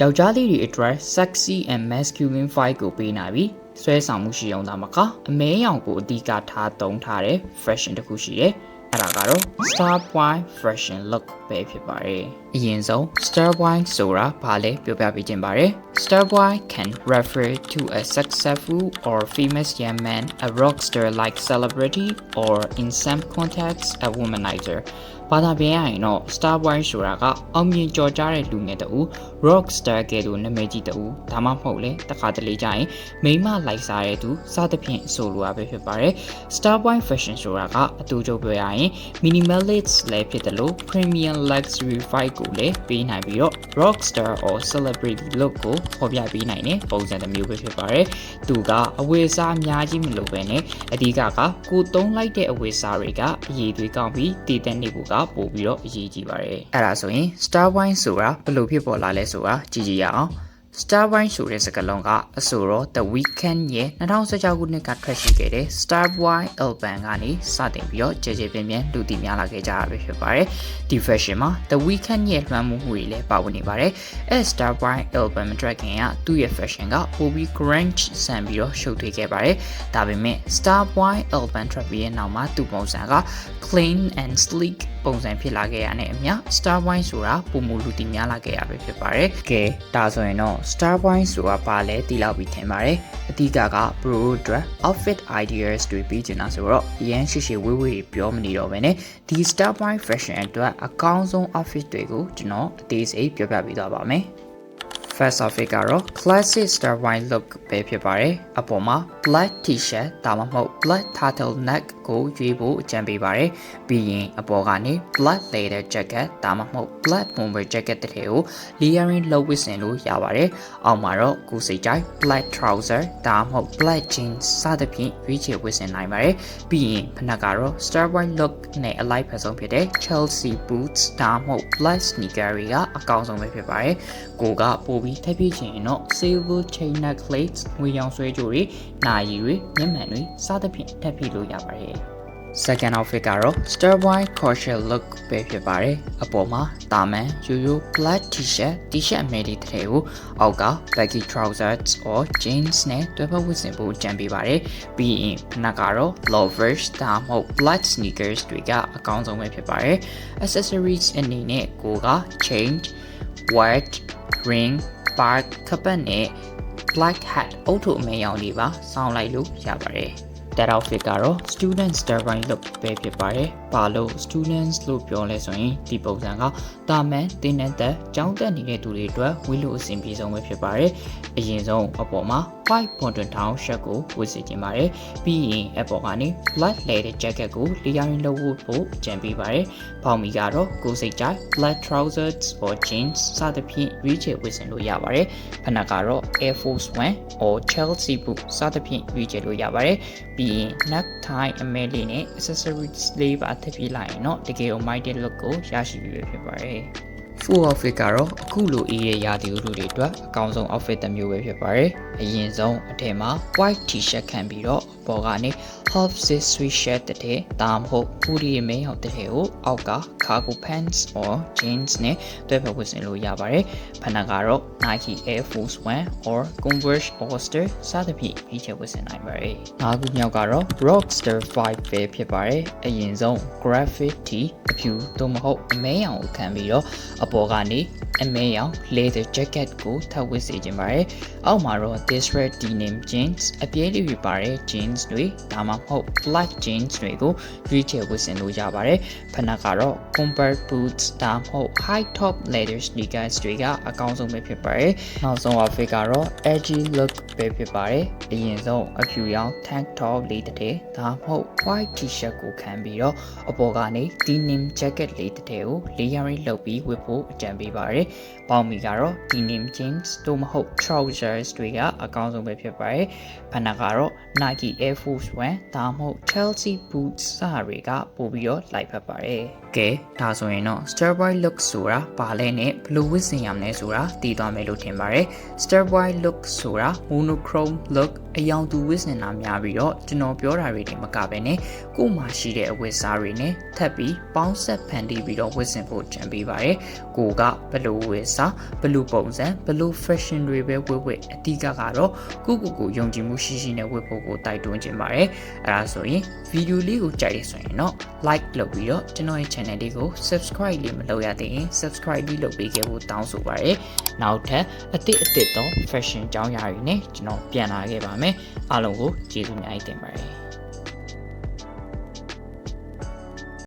ယောက်ျားလေးတွေအတွက် sexy and masculine vibe ကိုပေးနိုင်ပြီးဆွဲဆောင်မှုရှိအောင်သာမကအမဲရောင်ကိုအဓိကထားသုံးထားတဲ့ fashion တစ်ခုရှိတယ်အဲ့ဒါကတော့ Star Wine fashion look ပဲဖြစ်ပါတယ်။အရင်ဆုံး Star Wine ဆိုတာဘာလဲပြောပြပေးခြင်းပါတယ်။ Star Wine can refer to a successful or famous young man, a rock star like celebrity or in some contexts a womanizer ဘာသာပြန်ရရင်တော့ Star Wine ဆိုတာကအောင်မြင်ကြော်ကြားတဲ့လူငယ်တူ rock star ကဲ့သို့နာမည်ကြီးတူဒါမှမဟုတ်လေတခါတလေကြရင်မိမလိုက်စားတဲ့သူစသဖြင့်ဆိုလိုတာပဲဖြစ်ပါတယ် Star Wine fashion ဆိုတာကအတူတူပြောရရင် minimalist လည်းဖြစ်တယ်လို့ premium luxury vibe ကိုလည်းပေးနိုင်ပြီးတော့ rock star or celebrity look ကိုဖော်ပြပေးနိုင်တဲ့ပုံစံတစ်မျိုးပဲဖြစ်ပါတယ်သူကအဝတ်အစားအများကြီးမလိုပဲနဲ့အဓိကကကိုသုံးလိုက်တဲ့အဝတ်အစားတွေကအရေးသွေးကောင်းပြီးတည်တဲ့နေဖို့ကပို့ပြီးတော့အရေးကြီးပါတယ်အဲ့ဒါဆိုရင် Star Wine ဆိုတာဘယ်လိုဖြစ်ပေါ်လာလဲဆိုတာကြည့်ကြည့်ရအောင် Star Wine ဆိုတဲ့စကားလုံးကအဆိုတော့ The Weeknd ရဲ့2016ခုနှစ်ကထွက်ရှိခဲ့တဲ့ Star Wine album ကနေစတင်ပြီးတော့ကြဲကြဲပြင်းပြင်းလူသိများလာခဲ့ကြတာပဲဖြစ်ပါတယ်။ဒီ fashion မှာ The Weeknd ရဲ့လွှမ်းမိုးမှုတွေလည်းပါဝင်နေပါတယ်။အဲ Star Wine album ထွက်ခင်ကသူ့ရဲ့ fashion ကပိုပြီး grunge ဆန်ပြီးတော့ရှုပ်ထွေးခဲ့ပါတယ်။ဒါပေမဲ့ Star Wine album ထွက်ပြီးတဲ့နောက်မှာသူ့ပုံစံက clean and sleek ပုံစံဖြစ်လာခဲ့ရတဲ့အမျှ Star Wine ဆိုတာပုံမူလူသိများလာခဲ့ရပဲဖြစ်ပါတယ်။ကဲဒါဆိုရင်တော့ Star Wine ဆိုတာဘာလဲသိလောက်ပြီးထင်ပါတယ်။အဓိကက Pro အတွက် outfit ideas တွေပြီးကျင်တာဆိုတော့အရင်ရှိရှိဝေးဝေးပြောမနေတော့ဘဲနဲ့ဒီ Star Wine fashion အတွက်အကောင်းဆုံး outfit တွေကိုကျွန်တော်အသေးစိတ်ပြောပြပေးသွားပါမယ်။ First outfit ကတော့ classic star wine look ပဲဖြစ်ပါတယ်။အပေါ်မှာ black t-shirt ဒါမှမဟုတ် black turtleneck ကိုရွေးဖို့အကြံပေးပါတယ်။ပြီးရင်အပေါ်ကနေ black leather jacket ဒါမှမဟုတ် black bomber jacket တစ်ထည်ကို layering လုပ်ဝတ်ဆင်လို့ရပါတယ်။အောက်မှာတော့ကိုယ်စိတ်ကြိုက် black trouser ဒါမှမဟုတ် black jeans စသဖြင့်ရွေးချယ်ဝတ်ဆင်နိုင်ပါတယ်။ပြီးရင်ဖနက်ကတော့ star wine look နဲ့အလိုက်ဖက်ဆုံးဖြစ်တဲ့ Chelsea boots ဒါမှမဟုတ် black sneaker တွေကအကောင်းဆုံးပဲဖြစ်ပါတယ်။ကိုကပိုပြီးထပ်ပြချင်ရင်တော့ silver chain necklace ငွေရောင်ဆွဲကြိုတွေနာရီတွေမျက်မှန်တွေစသဖြင့်ထပ်ပြလို့ရပါတယ် second outfit ကတော့ star wine casual look ပဲဖြစ်ပါတယ်အပေါ်မှာတာမန်ရိုးရိုး black t-shirt t-shirt အမဲလေးတစ်ထည်ကိုအောက်က baggy trousers or jeans နဲ့တွဲဖက်ဝတ်ဆင်ဖို့ကြံပေးပါတယ်ပြီးရင်ဖနက်ကတော့ loafers ဒါမှမဟုတ် black sneakers တွေကအကောင်းဆုံးပဲဖြစ်ပါတယ် accessories အနေနဲ့ကိုက chain white ring bar ခပတ်နဲ့ black hat အုတ်ထုအမဲရောင်လေးပါစောင်းလိုက်လို့ရပါတယ် that outfit ကတော့ student style look ပဲဖြစ်ပါတယ်။ဘာလို့ students လို့ပြောလဲဆိုရင်ဒီပုံစံကတာမန်တင်းတဲ့ကျောင်းတက်နေတဲ့သူတွေအတွက်ဝေးလို့အဆင်ပြေဆုံးပဲဖြစ်ပါတယ်။အရင်ဆုံးအပေါ်မှာ white button down shirt ကိုဝတ်စေချင်ပါတယ်။ပြီးရင်အပေါ်ကနေ black leather jacket ကို layering လုပ်ဖို့ကြံပေးပါတယ်။ပေါင်မီကတော့ကိုယ်စိတ်ကြိုက် black trousers or jeans စသဖြင့်ရွေးချယ်ဝတ်ဆင်လို့ရပါတယ်။ဖနက်ကတော့ Air Force 1 or Chelsea boot စသဖြင့်ရွေးချယ်လို့ရပါတယ်။ပြီးရင် necktie အမဲလေးနဲ့ accessories လေးပါထပ်ပြေးလိုက်ရင်တော့တကယ် almighty look ကိုရရှိပြီဖြစ်ပါတယ်။ full outfit ကတော့အခုလိုအေးရဲ့ရာသီဥတုတွေအတွက်အကောင်းဆုံး outfit တစ်မျိုးပဲဖြစ်ပါတယ်။အရင်ဆုံးအထက်မှာ white t-shirt ခံပြီးတော့ပေါ်ကနေ half zip sweatshirt တစ်ထည်ဒါမှမဟုတ် hoodie ရဲ့မဲရောက်တစ်ထည်ကိုအောက်က cargo pants or jeans နဲ့တွဲဖက်ဝတ်ဆင်လို့ရပါတယ်။ဖနက်ကတော့ Nike Air Force 1 or Converse All-Star စသဖြင့်ပြီးချက်ဝတ်ဆင်နိုင်ပါတယ်။နောက်ခုမြောက်ကတော့ Rockstar 5ပဲဖြစ်ပါတယ်။အရင်ဆုံး graphic tee အဖြူသို့မဟုတ်အမဲရောင်ကိုခံပြီးတော့အပေါ်ကနေအမဲရောင် leather jacket ကိုထပ်ဝတ်စေခြင်းပါတယ်။အောက်မှာတော့ distress denim jeans အပြည့်လေးပြပါတဲ့ jeans တွေဒါမှမဟုတ် black jeans တွေကိုရွေးချယ်ဝတ်ဆင်လို့ရပါတယ်။ဖနက်ကတော့ combat boots ဒါမှမဟုတ် high top leather sneakers တွေကအကောင်းဆုံးပဲဖြစ်ပါတယ်။နောက်ဆုံး outfit ကတော့ edgy look ပဲဖြစ်ပါတယ်။အရင်ဆုံးအဖြူရောင် tank top လေးတစ်ထည်ဒါမှမဟုတ် white t-shirt ကိုခံပြီးတော့အပေါ်ကနေ denim jacket လေးတစ်ထည်ကို layering လုပ်ပြီးဝတ်ဖို့အကြံပေးပါတယ်။ပေါင်မီကတော့ denim jeans တို့မဟုတ် trousers တွေကအကောင်းဆုံးပဲဖြစ်ပါတယ်။ဖနက်ကတော့ Nike Air Force 1ဒါမှမဟုတ် Chelsea boots စတွေကပို့ပြီးတော့လိုက်ဖက်ပါတယ်။ကဲဒါဆိုရင်တော့ steroid look ဆိုတာဘာလဲနဲ့ဘယ်လိုဝတ်ဆင်ရမလဲဆိုတာသိသွားမယ်လို့ထင်ပါတယ်။ steroid look ဆိုတာ monochrome look အယောင်သူဝစ်စင်တာများပြီးတော့ကျွန်တော်ပြောတာတွေတင်မကပဲနဲ့ကို့မှာရှိတဲ့အဝတ်စားတွေနဲ့ထပ်ပြီးပေါင်းဆက်ဖန်တီးပြီးတော့ဝစ်စင်ဖို့ကြံပေးပါတယ်ကိုကဘလို့ဝစ်စားဘလို့ပုံစံဘလို့ fashion တွေပဲဝတ်ဝတ်အတိကကတော့ကိုကိုကိုယုံကြည်မှုရှိရှိနဲ့ဝတ်ဖို့ကိုတိုက်တွန်းခြင်းပါတယ်အဲဒါဆိုရင်ဗီဒီယိုလေးကိုကြိုက်ရဆိုရင်တော့ like လုပ်ပြီးတော့ကျွန်တော်ရဲ့ channel လေးကို subscribe လေးမလုပ်ရသေးရင် subscribe လေးလုပ်ပေးခဲ့ဖို့တောင်းဆိုပါရယ်နောက်ထပ်အသစ်အသစ်သော fashion ကြောင်းရာတွေနဲ့ကျွန်တော်ပြန်လာခဲ့ပါမယ်အားလုံးကိုကျေးဇူးများတင်ပါတယ်